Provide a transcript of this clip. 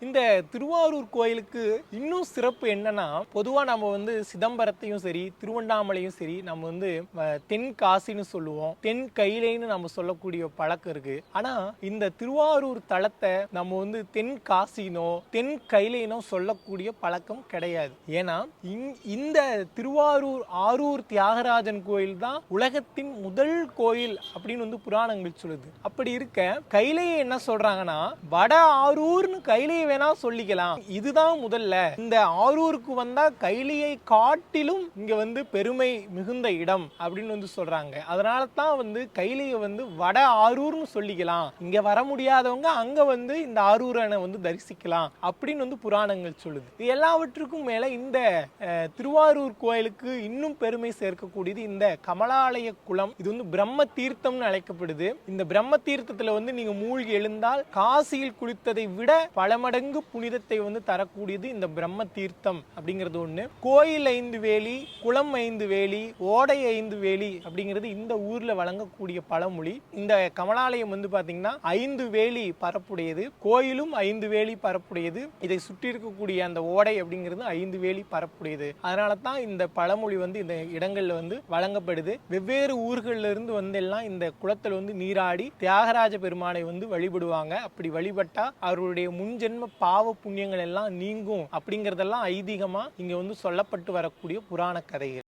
இந்த திருவாரூர் கோயிலுக்கு இன்னும் சிறப்பு என்னன்னா பொதுவா நம்ம வந்து சிதம்பரத்தையும் சரி திருவண்ணாமலையும் சரி நம்ம வந்து தென் காசின்னு சொல்லுவோம். தென் கைலைன்னு நம்ம சொல்லக்கூடிய பழக்கம் இருக்கு. ஆனா இந்த திருவாரூர் தலத்தை நம்ம வந்து தென் காசினோ தென் கைலைனோ சொல்லக்கூடிய பழக்கம் கிடையாது. ஏன்னா இந்- இந்த திருவாரூர் ஆரூர் தியாகராஜன் கோயில் தான் உலகத்தின் முதல் கோயில் அப்படின்னு வந்து புராணங்கள் சொல்லுது. அப்படி இருக்க கைலையை என்ன சொல்றாங்கன்னா வட ஆரூர்னு கைலையை வேணா சொல்லிக்கலாம். இதுதான் முதல்ல. இந்த ஆரூருக்கு வந்தா கைலியை காட்டிலும் இங்க வந்து பெருமை மிகுந்த இடம் அப்படின்னு வந்து சொல்றாங்க. அதனால தான் வந்து கைலியை வந்து வட ஆரூர்னு சொல்லிக்கலாம். இங்க வர முடியாதவங்க அங்க வந்து இந்த ஆரூரனை வந்து தரிசிக்கலாம் அப்படின்னு வந்து புராணங்கள் சொல்லுது. இது எல்லாவற்றுக்கும் மேல இந்த திருவாரூர் கோயிலுக்கு இன்னும் பெருமை சேர்க்கக்கூடியது இந்த கமலாலய குளம். இது வந்து பிரம்ம தீர்த்தம்னு அழைக்கப்படுது. இந்த பிரம்ம தீர்த்தத்துல வந்து நீங்க மூழ்கி எழுந்தால் காசியில் குளித்ததை விட பல மடங்கு புனிதத்தை வந்து தரக்கூடியது இந்த பிரம்ம தீர்த்தம் அப்படிங்கிறது ஒண்ணு. கோயில் ஐந்து வேலி குளம் ஐந்து வேலி ஓடை ஐந்து வேலி அப்படிங்கிறது இந்த ஊர்ல வழங்கக்கூடிய பழமொழி. இந்த கமலாலயம் வந்து பாத்தீங்கன்னா ஐந்து வேலி பரப்புடையது கோயிலும் ஐந்து வேலி பரப்புடையது இதை சுற்றி இருக்கக்கூடிய அந்த ஓடை அப்படிங்கிறது ஐந்து வேலி பரப்புடையது. அதனால தான் இந்த பழமொழி வந்து இந்த இடங்கள்ல வந்து வழங்கப்படுது. வெவ்வேறு ஊர்கள்ல இருந்து வந்து எல்லாம் இந்த குளத்தில் வந்து நீராடி தியாகராஜ பெருமானை வந்து வழிபடுவாங்க. அப்படி வழிபட்டா அவருடைய முன்ஜென்ம பாவ புண்ணியங்கள் எல்லாம் நீங்கும் அப்படிங்கறதெல்லாம் ஐதீகமா இங்க வந்து சொல்லப்பட்டு வரக்கூடிய புராண கதைகள்.